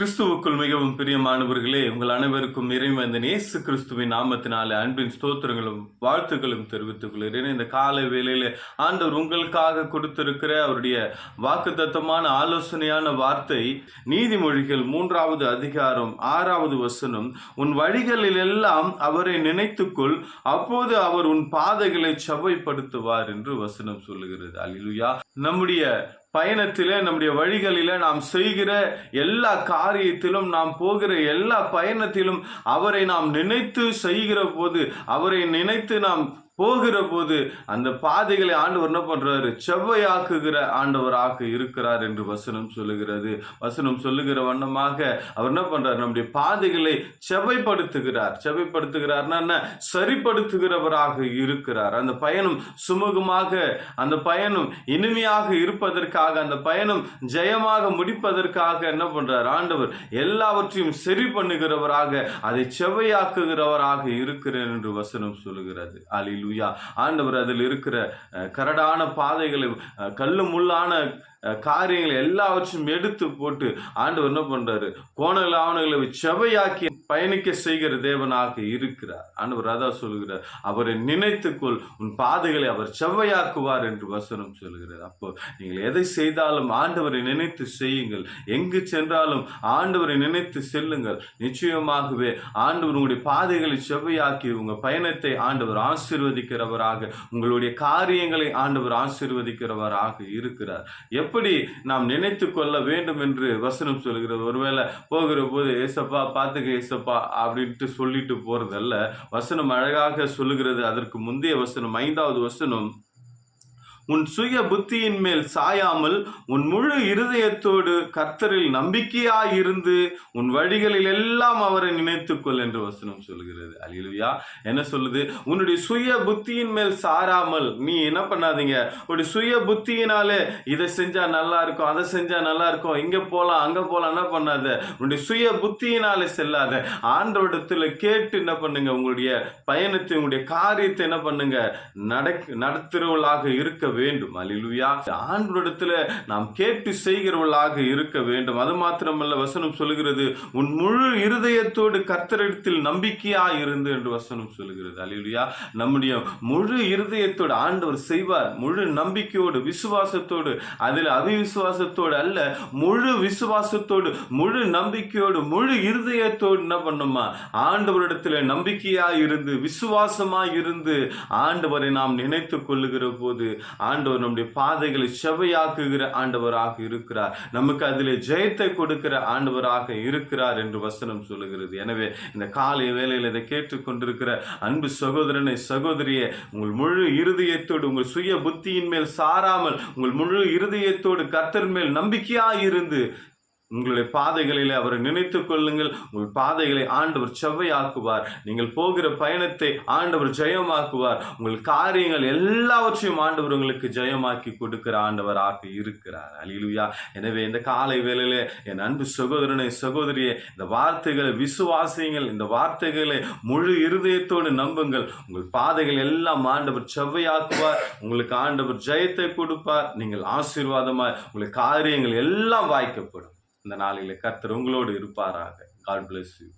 கிறிஸ்துவுக்குள் மிகவும் பிரியமானவர்களே உங்கள் அனைவருக்கும் இறைவந்தன் இயேசு கிறிஸ்துவின் நாமத்தினாலே அன்பின் ஸ்தோத்திரங்களும் வாழ்த்துக்களும் தெரிவித்துக் கொள்கிறேன். இந்த காலை வேளையில் ஆண்டவர் உங்களுக்காக கொடுத்திருக்கிற அவருடைய வாக்குத்தத்தமான ஆலோசனையான வார்த்தை நீதிமொழிகள் மூன்றாவது அதிகாரம் ஆறாவது வசனம் உன் வழிகளில் எல்லாம் அவரை நினைத்துக்கொள் அப்போது அவர் உன் பாதைகளை செவ்வைப்படுத்துவார் என்று வசனம் சொல்லுகிறது. அலிலுயா நம்முடைய பயணத்தில் நம்முடைய வழிகளில் நாம் செய்கிற எல்லா காரியத்திலும் நாம் போகிற எல்லா பயணத்திலும் அவரை நாம் நினைத்து செய்கிற போது அவரை நினைத்து நாம் போகிற போது அந்த பாதைகளை ஆண்டவர் என்ன பண்றாரு? செவ்வையாக்குகிற ஆண்டவராக இருக்கிறார் என்று வசனம் சொல்லுகிறது. வசனம் சொல்லுகிற வண்ணமாக அவர் என்ன பண்றார்? நம்முடைய பாதைகளை செவ்வைப்படுத்துகிறார். செவ்வைப்படுத்துகிறார்னா என்ன? சரிப்படுத்துகிறவராக இருக்கிறார். அந்த பயணம் சுமூகமாக அந்த பயணம் இனிமையாக இருப்பதற்காக அந்த பயணம் ஜெயமாக முடிப்பதற்காக என்ன பண்றார்? ஆண்டவர் எல்லாவற்றையும் சரி பண்ணுகிறவராக அதை செவ்வையாக்குகிறவராக இருக்கிறேன் என்று வசனம் சொல்லுகிறது. ஆண்டவர் அதில் இருக்கிற கரடான பாதைகளை கல்லு முள்ளான காரியங்களை எல்லாவற்றையும் எடுத்து போட்டு ஆண்டவர் என்ன பண்றாரு? கோணலாவணங்களை செவையாக்கி பயணிக்க செய்கிற தேவனாக இருக்கிறார். ஆண்டவர் அதான் சொல்கிறார் அவரை நினைத்துக்கொள். உன் பாதைகளை அவர் செவ்வையாக்குவார் என்று வசனம் சொல்கிறார் அப்போ நீங்கள் எதை செய்தாலும் ஆண்டவரை நினைத்து செய்யுங்கள். எங்கு சென்றாலும் ஆண்டவரை நினைத்து செல்லுங்கள். நிச்சயமாகவே ஆண்டவர் உங்களுடைய பாதைகளை செவ்வையாக்கி உங்கள் பயணத்தை ஆண்டவர் ஆசீர்வதிக்கிறவராக உங்களுடைய காரியங்களை ஆண்டவர் ஆசீர்வதிக்கிறவராக இருக்கிறார். எப்படி நாம் நினைத்து கொள்ள வேண்டும் என்று வசனம் சொல்கிறது. ஒருவேளை போகிற போது ஏசப்பா பார்த்துக்க ஏசப்பா அப்படின்ட்டு சொல்லிட்டு போறதல்ல. வசனம் அழகாக சொல்லுகிறது. அதற்கு முந்தைய வசனம் ஐந்தாவது வசனம் உன் சுய புத்தியின் மேல் சாயாமல் உன் முழு இருதயத்தோடு கர்த்தரில் நம்பிக்கையாய் இருந்து உன் வழிகளில் எல்லாம் அவரை நினைத்துக்கொள் என்று வசனம் சொல்கிறது. அல்லேலூயா என்ன சொல்லுது? உன்னுடைய சுய புத்தியின் மேல் சாராமல் நீ என்ன பண்ணாதீங்க? உன்னுடைய சுய புத்தியினாலே இதை செஞ்சா நல்லா இருக்கும் அதை செஞ்சா நல்லா இருக்கும் இங்க போலாம் அங்க போலாம் என்ன பண்ணாத? உன்னுடைய சுய புத்தியினாலே செல்லாத. ஆண்டவடத்துல கேட்டு என்ன பண்ணுங்க? உங்களுடைய பயணத்தை உங்களுடைய காரியத்தை என்ன பண்ணுங்க? நடக் நடத்துறவளாக இருக்க வேண்டும். அலிலுயா. ஆண்டவரிடத்துல நாம் கேட்டு செய்கிறவர்களாக இருக்க வேண்டும். அது மாத்திரமல்ல வசனம் சொல்கிறது உன் முழு இருதயத்தோடு கர்த்தரிடத்தில் நம்பிக்கையா இருந்து என்று வசனம் சொல்கிறது அலிலுயா. நம்முடைய முழு இருதயத்தோடு ஆண்டவர் செய்வார். முழு நம்பிக்கையோடு விசுவாசத்தோடு அதில் அவிவிசுவாசத்தோடு அல்ல முழு விசுவாசத்தோடு முழு நம்பிக்கையோடு முழு இருதயத்தோடு என்ன பண்ணுமா? ஆண்டவரிடத்தில் நம்பிக்கையா இருந்து விசுவாசமா இருந்து ஆண்டவரை நாம் நினைத்து கொள்ளுகிற போது ஆண்டவர் நம்முடைய பாதைகளை செவையாக்குகிற ஆண்டவராக இருக்கிறார். நமக்கு அதிலே ஜெயத்தை கொடுக்கிற ஆண்டவராக இருக்கிறார் என்று வசனம் சொல்லுகிறது. எனவே இந்த காலை வேலையில் இதை கேட்டுக்கொண்டிருக்கிற அன்பு சகோதரனை சகோதரியே உங்கள் முழு இருதயத்தோடு உங்கள் சுய புத்தியின் மேல் சாராமல் உங்கள் முழு இருதயத்தோடு கர்த்தர் மேல் நம்பிக்கையாக இருந்து உங்களுடைய பாதைகளில் அவரை நினைத்து கொள்ளுங்கள். உங்கள் பாதைகளை ஆண்டவர் செவ்வையாக்குவார். நீங்கள் போகிற பயணத்தை ஆண்டவர் ஜெயமாக்குவார். உங்கள் காரியங்கள் எல்லாவற்றையும் ஆண்டவர் உங்களுக்கு ஜெயமாக்கி கொடுக்கிற ஆண்டவராக இருக்கிறார். அலிலுயா எனவே இந்த காலை வேளையிலே என் அன்பு சகோதரனை சகோதரியே இந்த வார்த்தைகளை விசுவாசியுங்கள். இந்த வார்த்தைகளை முழு இருதயத்தோடு நம்புங்கள். உங்கள் பாதைகள் எல்லாம் ஆண்டவர் செவ்வையாக்குவார். உங்களுக்கு ஆண்டவர் ஜெயத்தை கொடுப்பார். நீங்கள் ஆசீர்வாதமாய் உங்கள் காரியங்கள் எல்லாம் வாய்க்கப்படும். இந்த நாளில் கர்த்தர் உங்களோடு இருப்பாராக. God bless you